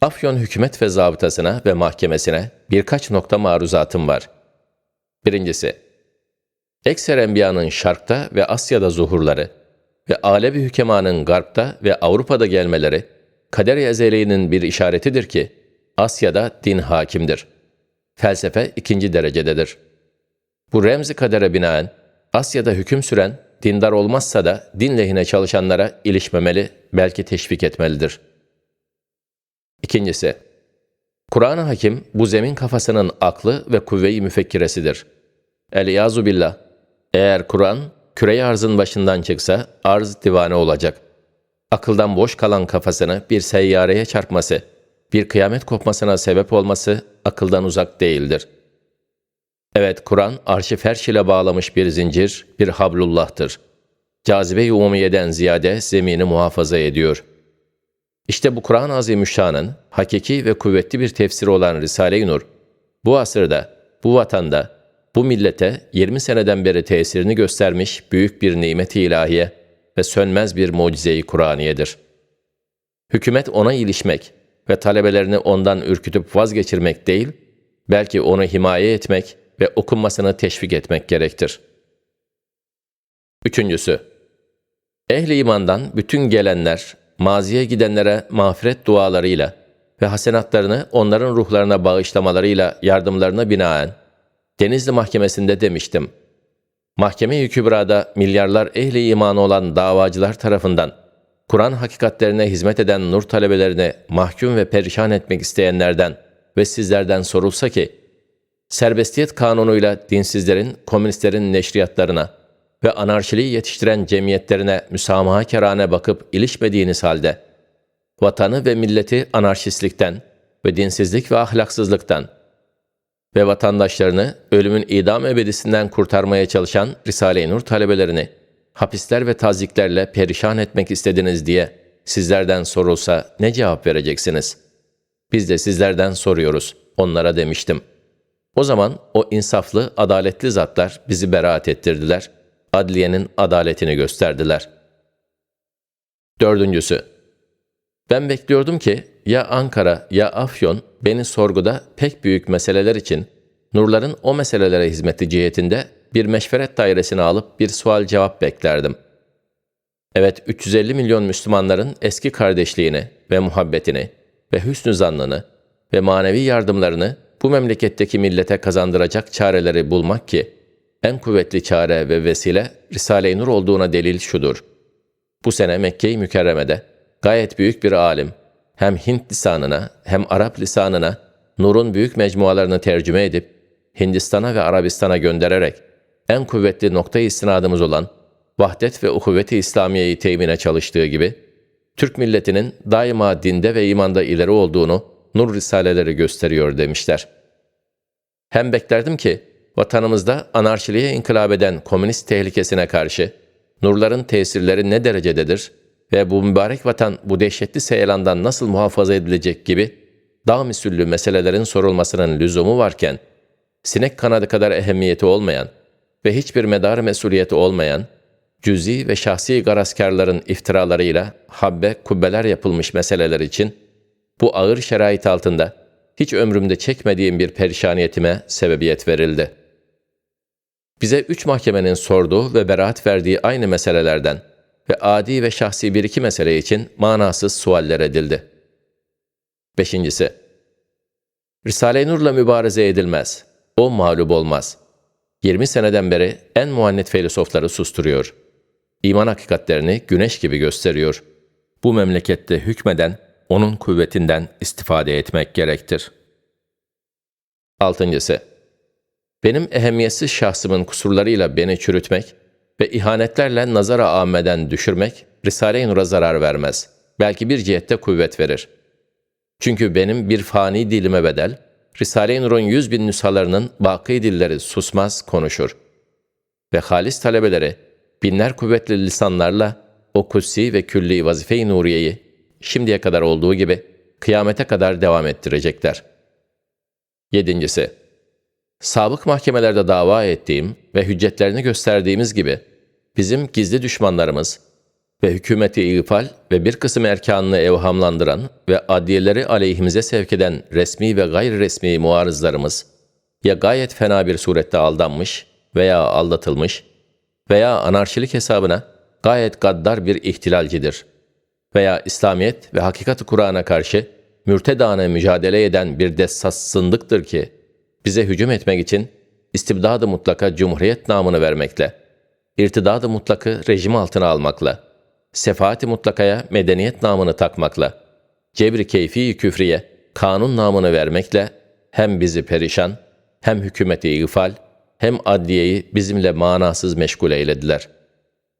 Afyon hükümet ve zabıtasına ve mahkemesine birkaç nokta maruzatım var. Birincisi, Ekser Enbiya'nın Şark'ta ve Asya'da zuhurları ve Alevi hükemanın Garp'ta ve Avrupa'da gelmeleri, kader-i ezeliğinin bir işaretidir ki, Asya'da din hakimdir. Felsefe ikinci derecededir. Bu remzi kadere binaen, Asya'da hüküm süren, dindar olmazsa da din lehine çalışanlara ilişmemeli, belki teşvik etmelidir. İkincisi, Kur'an-ı Hakim bu zemin kafasının aklı ve kuvve-i müfekkiresidir. El-İyazu billah, eğer Kur'an küre arzın başından çıksa arz divane olacak. Akıldan boş kalan kafasını bir seyyareye çarpması, bir kıyamet kopmasına sebep olması akıldan uzak değildir. Evet, Kur'an arşi ferş ile bağlamış bir zincir, bir hablullah'tır. Cazibe-i umumiyeden ziyade zemini muhafaza ediyor. İşte bu Kur'an-ı Azimüşşan'ın hakiki ve kuvvetli bir tefsiri olan Risale-i Nur, bu asırda, bu vatanda, bu millete 20 seneden beri tesirini göstermiş büyük bir nimet-i ilahiye ve sönmez bir mucize-i Kur'aniyedir. Hükümet ona ilişmek ve talebelerini ondan ürkütüp vazgeçirmek değil, belki onu himaye etmek ve okunmasını teşvik etmek gerektir. Üçüncüsü, ehli imandan bütün gelenler, maziye gidenlere mağfiret dualarıyla ve hasenatlarını onların ruhlarına bağışlamalarıyla yardımlarına binaen, Denizli Mahkemesi'nde demiştim. Mahkeme-i Kübra'da milyarlar ehli imanı olan davacılar tarafından Kur'an hakikatlerine hizmet eden nur talebelerini mahkum ve perişan etmek isteyenlerden ve sizlerden sorulsa ki, serbestiyet kanunuyla dinsizlerin, komünistlerin neşriyatlarına ve anarşiliği yetiştiren cemiyetlerine müsamaha kerane bakıp ilişmediğiniz halde, vatanı ve milleti anarşistlikten ve dinsizlik ve ahlaksızlıktan ve vatandaşlarını ölümün idam ebedisinden kurtarmaya çalışan Risale-i Nur talebelerini hapisler ve taziklerle perişan etmek istediniz diye sizlerden sorulsa ne cevap vereceksiniz? Biz de sizlerden soruyoruz, onlara demiştim. O zaman o insaflı, adaletli zatlar bizi beraat ettirdiler, adliyenin adaletini gösterdiler. Dördüncüsü, ben bekliyordum ki ya Ankara ya Afyon beni sorguda pek büyük meseleler için nurların o meselelere hizmeti cihetinde bir meşveret dairesine alıp bir sual cevap beklerdim. Evet 350 milyon Müslümanların eski kardeşliğini ve muhabbetini ve hüsnü zannını ve manevi yardımlarını bu memleketteki millete kazandıracak çareleri bulmak ki en kuvvetli çare ve vesile Risale-i Nur olduğuna delil şudur. Bu sene Mekke-i Mükerreme'de gayet büyük bir alim hem Hint lisanına hem Arap lisanına Nur'un büyük mecmualarını tercüme edip Hindistan'a ve Arabistan'a göndererek en kuvvetli nokta istinadımız olan vahdet ve uhuvveti İslamiye'yi temine çalıştığı gibi, Türk milletinin daima dinde ve imanda ileri olduğunu nur risaleleri gösteriyor demişler. Hem beklerdim ki, vatanımızda anarşiliğe inkılap eden komünist tehlikesine karşı, nurların tesirleri ne derecededir ve bu mübarek vatan bu dehşetli seyelandan nasıl muhafaza edilecek gibi dağ misüllü meselelerin sorulmasının lüzumu varken, sinek kanadı kadar ehemmiyeti olmayan ve hiçbir medar mesuliyeti olmayan, cüzi ve şahsi garazkarların iftiralarıyla habbe kubbeler yapılmış meseleler için, bu ağır şerait altında hiç ömrümde çekmediğim bir perişaniyetime sebebiyet verildi. Bize üç mahkemenin sorduğu ve beraat verdiği aynı meselelerden ve adi ve şahsi bir iki mesele için manasız sualler edildi. Beşincisi, Risale-i Nur'la mübareze edilmez. O mağlup olmaz. 20 seneden beri en muannet filozofları susturuyor. İman hakikatlerini güneş gibi gösteriyor. Bu memlekette hükmeden, onun kuvvetinden istifade etmek gerektir. Altıncısı, benim ehemmiyetsiz şahsımın kusurlarıyla beni çürütmek ve ihanetlerle nazara ameden düşürmek Risale-i Nur'a zarar vermez. Belki bir cihette kuvvet verir. Çünkü benim bir fani dilime bedel, Risale-i Nur'un yüz bin nüshalarının baki dilleri susmaz konuşur. Ve halis talebeleri binler kuvvetli lisanlarla o kutsi ve külli vazife-i nuriyeyi şimdiye kadar olduğu gibi kıyamete kadar devam ettirecekler. Yedincisi, sabık mahkemelerde dava ettiğim ve hüccetlerini gösterdiğimiz gibi bizim gizli düşmanlarımız, ve hükümeti ifal ve bir kısım erkanını evhamlandıran ve adliyeleri aleyhimize sevk eden resmi ve gayri resmi muarızlarımız ya gayet fena bir surette aldanmış veya aldatılmış veya anarşilik hesabına gayet gaddar bir ihtilalcidir veya İslamiyet ve hakikat-ı Kur'an'a karşı mürtedane mücadele eden bir dessassındıktır ki bize hücum etmek için istibdadı mutlaka cumhuriyet namını vermekle, irtidadı mutlakı rejim altına almakla, sefaati mutlakaya medeniyet namını takmakla, cebri keyfi küfriye kanun namını vermekle hem bizi perişan, hem hükümeti ifal, hem adliyeyi bizimle manasız meşgul eylediler.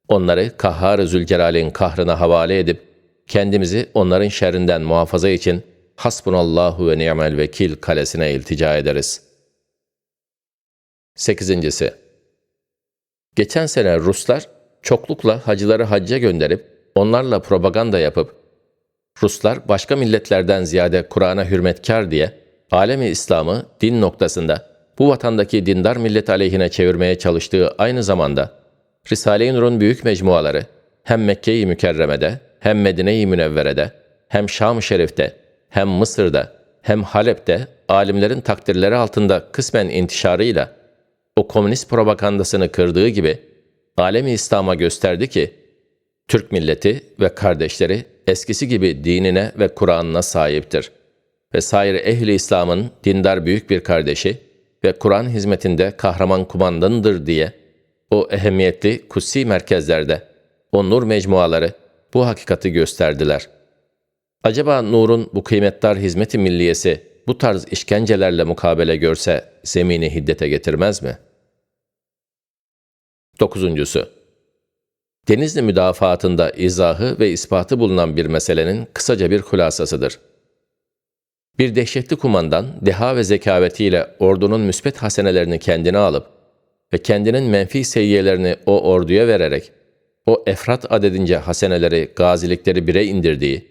Onları Kahhar-ı Zülcelal'in kahrına havale edip, kendimizi onların şerrinden muhafaza için Hasbunallahu ve ni'mel vekil kalesine iltica ederiz. 8. Geçen sene Ruslar çoklukla hacıları hacca gönderip onlarla propaganda yapıp Ruslar başka milletlerden ziyade Kur'an'a hürmetkar diye alemi İslam'ı din noktasında bu vatandaki dindar millet aleyhine çevirmeye çalıştığı aynı zamanda Risale-i Nur'un büyük mecmuaları hem Mekke-i Mükerreme'de hem Medine-i Münevvere'de hem Şam-ı Şerif'te hem Mısır'da hem Halep'te alimlerin takdirleri altında kısmen intişarıyla o komünist propagandasını kırdığı gibi alemi İslam'a gösterdi ki Türk milleti ve kardeşleri eskisi gibi dinine ve Kur'an'ına sahiptir. Ve sair ehli İslam'ın dindar büyük bir kardeşi ve Kur'an hizmetinde kahraman kumandanıdır diye o ehemmiyetli kutsi merkezlerde o nur mecmuaları bu hakikati gösterdiler. Acaba Nur'un bu kıymetdar hizmeti milliyesi bu tarz işkencelerle mukabele görse zemini hiddete getirmez mi? Dokuzuncusu Denizli müdafaatında izahı ve ispatı bulunan bir meselenin kısaca bir hulasasıdır. Bir dehşetli kumandan deha ve zekavetiyle ordunun müspet hasenelerini kendine alıp ve kendinin menfi seyyiyelerini o orduya vererek o efrat adedince haseneleri, gazilikleri bire indirdiği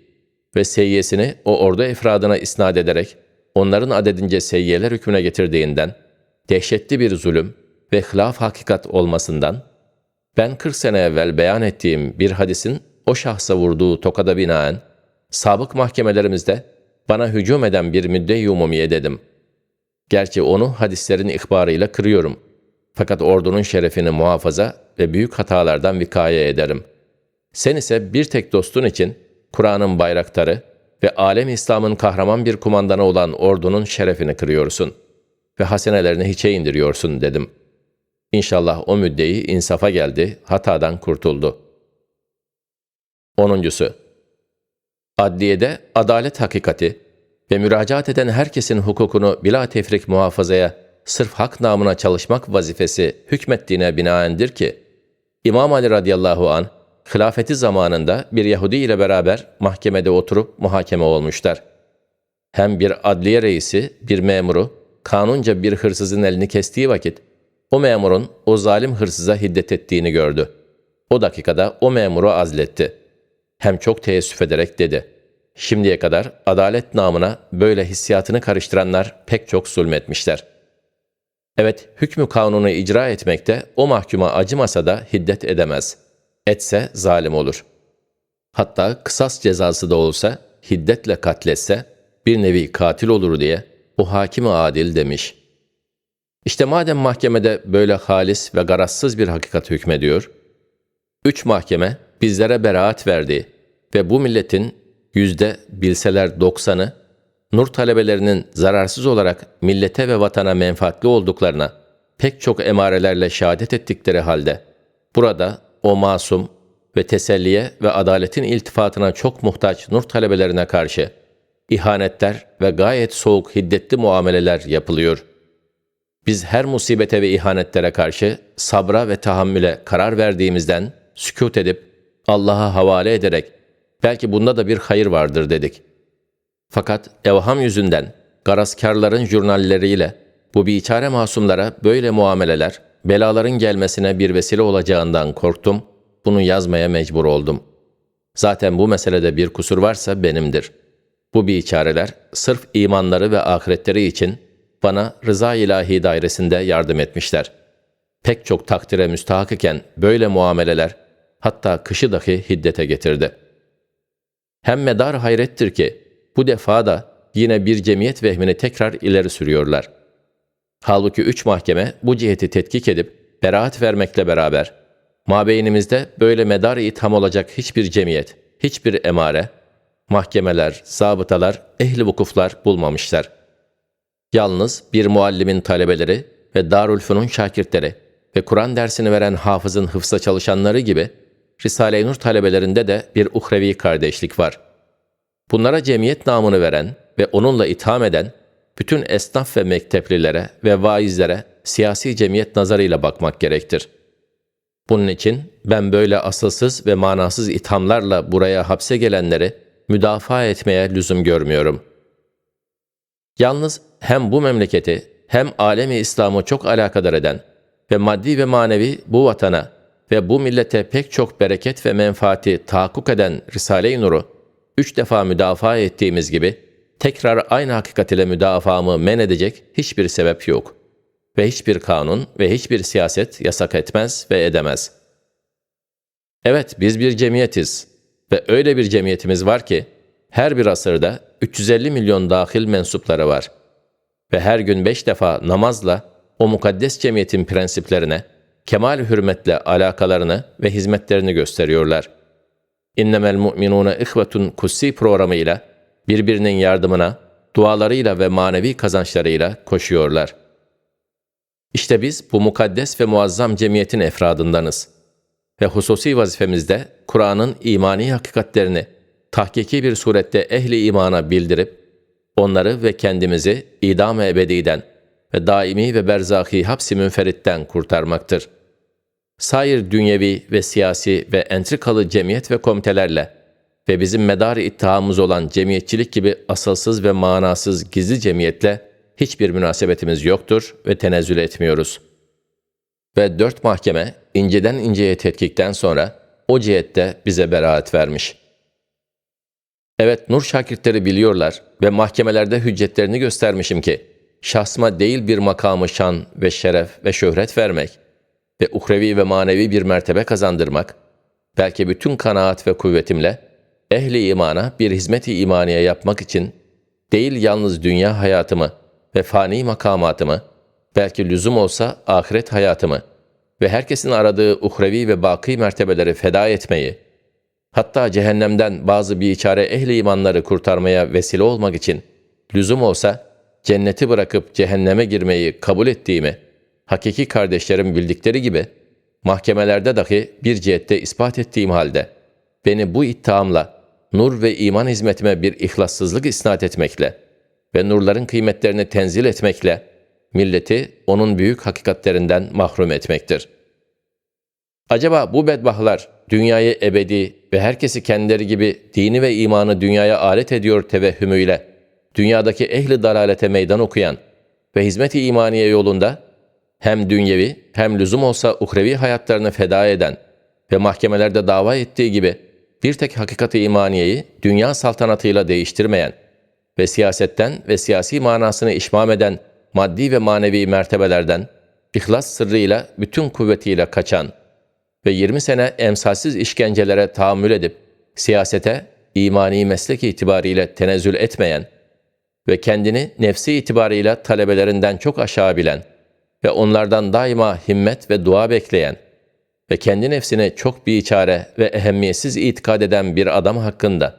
ve seyyesini o ordu efradına isnat ederek onların adedince seyyiyeler hükmüne getirdiğinden, dehşetli bir zulüm ve hilaf hakikat olmasından, ben 40 sene evvel beyan ettiğim bir hadisin o şahsa vurduğu tokada binaen, sabık mahkemelerimizde bana hücum eden bir müdde-i umumiye dedim. Gerçi onu hadislerin ihbarıyla kırıyorum. Fakat ordunun şerefini muhafaza ve büyük hatalardan vikaye ederim. Sen ise bir tek dostun için Kur'an'ın bayraktarı ve alem İslam'ın kahraman bir kumandanı olan ordunun şerefini kırıyorsun ve hasenelerini hiçe indiriyorsun dedim. İnşallah o müddeyi insafa geldi, hatadan kurtuldu. Onuncusu, adliyede adalet hakikati ve müracaat eden herkesin hukukunu bila tefrik muhafazaya sırf hak namına çalışmak vazifesi hükmettiğine binaendir ki, İmam Ali radıyallahu an hilafeti zamanında bir Yahudi ile beraber mahkemede oturup muhakeme olmuşlar. Hem bir adliye reisi, bir memuru, kanunca bir hırsızın elini kestiği vakit, o memurun o zalim hırsıza hiddet ettiğini gördü. O dakikada o memuru azletti. Hem çok teessüf ederek dedi. Şimdiye kadar adalet namına böyle hissiyatını karıştıranlar pek çok zulmetmişler. Evet, hükmü kanunu icra etmekte o mahkuma acımasa da hiddet edemez.'' etse zalim olur. Hatta kısas cezası da olsa hiddetle katletse bir nevi katil olur diye o hakimi adil demiş. İşte madem mahkemede böyle halis ve garazsız bir hakikat hükmediyor, üç mahkeme bizlere beraat verdi ve bu milletin yüzde bilseler doksanı, nur talebelerinin zararsız olarak millete ve vatana menfaatli olduklarına pek çok emarelerle şehadet ettikleri halde, burada o masum ve teselliye ve adaletin iltifatına çok muhtaç nur talebelerine karşı ihanetler ve gayet soğuk hiddetli muameleler yapılıyor. Biz her musibete ve ihanetlere karşı sabra ve tahammüle karar verdiğimizden sükut edip Allah'a havale ederek belki bunda da bir hayır vardır dedik. Fakat evham yüzünden garazkarların jurnalleriyle bu biçare masumlara böyle muameleler belaların gelmesine bir vesile olacağından korktum, bunu yazmaya mecbur oldum. Zaten bu meselede bir kusur varsa benimdir. Bu biçareler sırf imanları ve ahiretleri için bana rıza ilahi dairesinde yardım etmişler. Pek çok takdire müstahak iken böyle muameleler hatta kışı dahi hiddete getirdi. Hem medar hayrettir ki bu defa da yine bir cemiyet vehmini tekrar ileri sürüyorlar. Halbuki üç mahkeme bu ciheti tetkik edip beraat vermekle beraber mabeynimizde böyle medar itham olacak hiçbir cemiyet, hiçbir emare, mahkemeler, zabıtalar, ehli vukuflar bulmamışlar. Yalnız bir muallimin talebeleri ve Darülfünun şakirtleri ve Kur'an dersini veren hafızın hıfza çalışanları gibi Risale-i Nur talebelerinde de bir uhrevi kardeşlik var. Bunlara cemiyet namını veren ve onunla itham eden bütün esnaf ve mekteplilere ve vaizlere siyasi cemiyet nazarıyla bakmak gerektir. Bunun için ben böyle asılsız ve manasız ithamlarla buraya hapse gelenleri müdafaa etmeye lüzum görmüyorum. Yalnız hem bu memleketi hem alemi İslam'ı çok alakadar eden ve maddi ve manevi bu vatana ve bu millete pek çok bereket ve menfaati tahakkuk eden Risale-i Nur'u üç defa müdafaa ettiğimiz gibi tekrar aynı hakikat ile müdafaamı men edecek hiçbir sebep yok. Ve hiçbir kanun ve hiçbir siyaset yasak etmez ve edemez. Evet biz bir cemiyetiz ve öyle bir cemiyetimiz var ki her bir asırda 350 milyon dahil mensupları var. Ve her gün beş defa namazla o mukaddes cemiyetin prensiplerine, kemal hürmetle alakalarını ve hizmetlerini gösteriyorlar. İnnemel mu'minune ihvetun kutsi programıyla birbirinin yardımına, dualarıyla ve manevi kazançlarıyla koşuyorlar. İşte biz bu mukaddes ve muazzam cemiyetin efradındanız. Ve hususi vazifemizde Kur'an'ın imani hakikatlerini tahkiki bir surette ehli imana bildirip, onları ve kendimizi idam-ı ebediden ve daimi ve berzaki hapsi münferitten kurtarmaktır. Sair dünyevi ve siyasi ve entrikalı cemiyet ve komitelerle ve bizim medar ittihamımız olan cemiyetçilik gibi asılsız ve manasız gizli cemiyetle hiçbir münasebetimiz yoktur ve tenezzül etmiyoruz. Ve dört mahkeme inceden inceye tetkikten sonra o cihette bize beraat vermiş. Evet nur şakirtleri biliyorlar ve mahkemelerde hüccetlerini göstermişim ki, şahsıma değil bir makamı şan ve şeref ve şöhret vermek ve uhrevi ve manevi bir mertebe kazandırmak, belki bütün kanaat ve kuvvetimle ehli imana bir hizmet-i imaniye yapmak için değil yalnız dünya hayatımı ve fani makamatımı, belki lüzum olsa ahiret hayatımı ve herkesin aradığı uhrevi ve baki mertebeleri feda etmeyi, hatta cehennemden bazı biçare ehli imanları kurtarmaya vesile olmak için lüzum olsa cenneti bırakıp cehenneme girmeyi kabul ettiğimi, hakiki kardeşlerim bildikleri gibi mahkemelerde dahi bir cihette ispat ettiğim halde beni bu ittihamla nur ve iman hizmetime bir ihlassızlık isnat etmekle ve nurların kıymetlerini tenzil etmekle milleti onun büyük hakikatlerinden mahrum etmektir. Acaba bu bedbahlar dünyayı ebedi ve herkesi kendileri gibi dini ve imanı dünyaya alet ediyor tevehhümüyle, dünyadaki ehli dalalete meydan okuyan ve hizmet-i imaniye yolunda hem dünyevi hem lüzum olsa uhrevi hayatlarını feda eden ve mahkemelerde dava ettiği gibi bir tek hakikati imaniyeyi dünya saltanatıyla değiştirmeyen ve siyasetten ve siyasi manasını işmam eden maddi ve manevi mertebelerden ihlas sırrıyla bütün kuvvetiyle kaçan ve 20 sene emsalsiz işkencelere tahammül edip siyasete imani meslek itibariyle tenezzül etmeyen ve kendini nefsi itibarıyla talebelerinden çok aşağı bilen ve onlardan daima himmet ve dua bekleyen ve kendi nefsine çok biçare ve ehemmiyetsiz itikad eden bir adam hakkında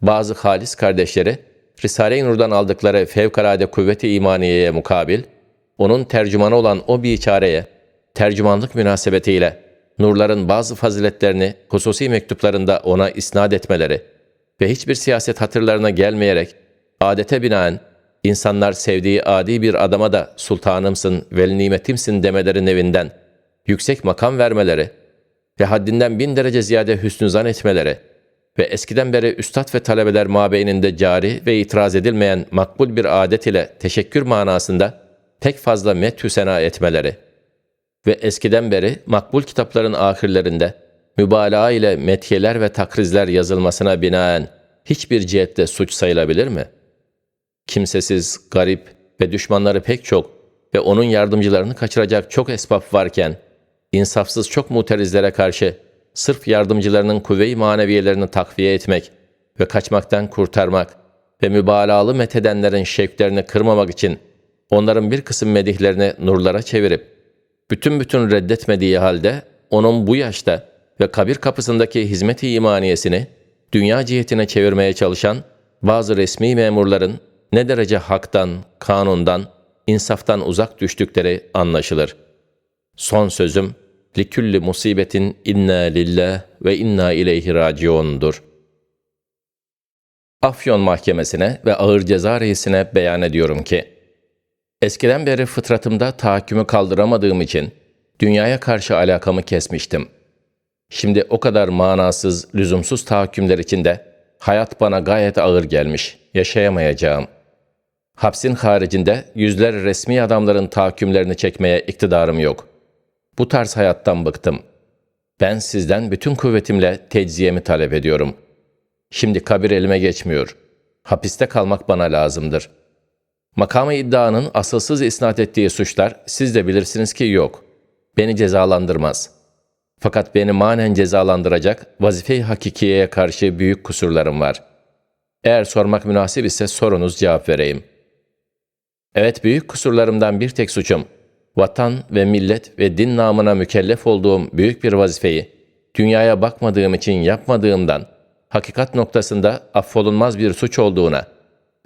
bazı halis kardeşleri Risale-i Nur'dan aldıkları fevkalade kuvveti imaniyeye mukabil, onun tercümanı olan o biçareye tercümanlık münasebetiyle nurların bazı faziletlerini hususi mektuplarında ona isnat etmeleri ve hiçbir siyaset hatırlarına gelmeyerek adete binaen insanlar sevdiği adi bir adama da sultanımsın, vel nimetimsin demelerin evinden yüksek makam vermeleri ve haddinden bin derece ziyade hüsnü zan etmeleri ve eskiden beri üstad ve talebeler mabeyninde cari ve itiraz edilmeyen makbul bir adet ile teşekkür manasında pek fazla methü sena etmeleri ve eskiden beri makbul kitapların ahirlerinde mübalağa ile methiyeler ve takrizler yazılmasına binaen hiçbir cihette suç sayılabilir mi? Kimsesiz, garip ve düşmanları pek çok ve onun yardımcılarını kaçıracak çok esbab varken, insafsız çok muterizlere karşı sırf yardımcılarının kuvve-i maneviyelerini takviye etmek ve kaçmaktan kurtarmak ve mübalağalı methedenlerin şevklerini kırmamak için onların bir kısım medihlerini nurlara çevirip, bütün bütün reddetmediği halde onun bu yaşta ve kabir kapısındaki hizmet-i imaniyesini dünya cihetine çevirmeye çalışan bazı resmi memurların ne derece haktan, kanundan, insaftan uzak düştükleri anlaşılır. Son sözüm, likülli musibetin inna lillah ve inna ileyhi raciundur. Afyon Mahkemesi'ne ve Ağır Ceza Reisi'ne beyan ediyorum ki, eskiden beri fıtratımda tahakkümü kaldıramadığım için dünyaya karşı alakamı kesmiştim. Şimdi o kadar manasız, lüzumsuz tahakkümler içinde hayat bana gayet ağır gelmiş, yaşayamayacağım. Hapsin haricinde yüzler resmi adamların tahakkümlerini çekmeye iktidarım yok. Bu tarz hayattan bıktım. Ben sizden bütün kuvvetimle tecziyemi talep ediyorum. Şimdi kabir elime geçmiyor. Hapiste kalmak bana lazımdır. Makamı iddianın asılsız isnat ettiği suçlar siz de bilirsiniz ki yok. Beni cezalandırmaz. Fakat beni manen cezalandıracak vazife-i hakikiyeye karşı büyük kusurlarım var. Eğer sormak münasip ise sorunuz cevap vereyim. Evet büyük kusurlarımdan bir tek suçum, vatan ve millet ve din namına mükellef olduğum büyük bir vazifeyi, dünyaya bakmadığım için yapmadığımdan, hakikat noktasında affolunmaz bir suç olduğuna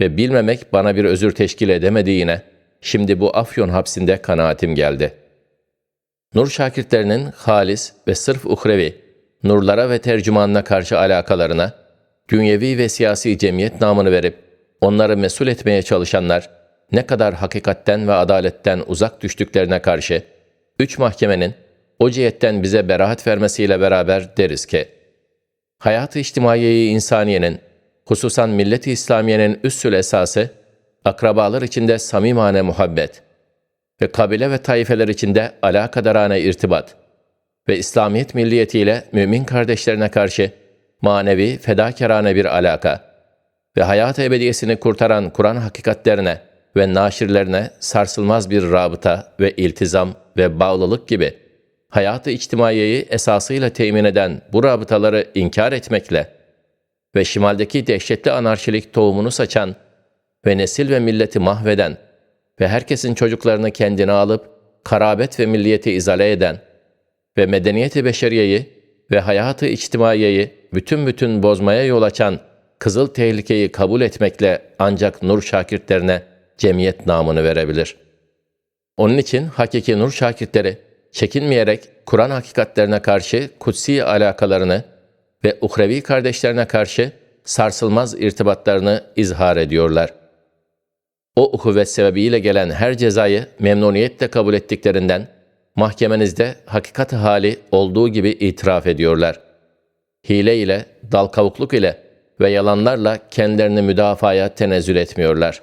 ve bilmemek bana bir özür teşkil edemediğine, şimdi bu Afyon hapsinde kanaatim geldi. Nur şakirtlerinin halis ve sırf uhrevi, nurlara ve tercümanına karşı alakalarına, dünyevi ve siyasi cemiyet namını verip, onları mesul etmeye çalışanlar, ne kadar hakikatten ve adaletten uzak düştüklerine karşı, üç mahkemenin o cihetten bize beraat vermesiyle beraber deriz ki, hayat-ı içtimaiyeyi insaniyenin, hususan millet-i İslamiye'nin üssül esası, akrabalar içinde samimane muhabbet ve kabile ve taifeler içinde alakadarane irtibat ve İslamiyet milliyetiyle mümin kardeşlerine karşı manevi, fedakarane bir alaka ve hayat ebediyesini kurtaran Kur'an hakikatlerine ve naşirlerine sarsılmaz bir rabıta ve iltizam ve bağlılık gibi hayatı içtimaiyeyi esasıyla temin eden bu rabıtaları inkar etmekle ve şimaldeki dehşetli anarşilik tohumunu saçan ve nesil ve milleti mahveden ve herkesin çocuklarını kendine alıp karabet ve milliyeti izale eden ve medeniyeti beşeriyeyi ve hayatı içtimaiyeyi bütün bütün bozmaya yol açan kızıl tehlikeyi kabul etmekle ancak nur şakirtlerine cemiyet namını verebilir. Onun için hakiki nur şakirtleri çekinmeyerek Kur'an hakikatlerine karşı kutsi alakalarını ve uhrevi kardeşlerine karşı sarsılmaz irtibatlarını izhar ediyorlar. O uhuvvet sebebiyle gelen her cezayı memnuniyetle kabul ettiklerinden mahkemenizde hakikat hali olduğu gibi itiraf ediyorlar. Hile ile, dal kavukluk ile ve yalanlarla kendilerini müdafaya tenezzül etmiyorlar.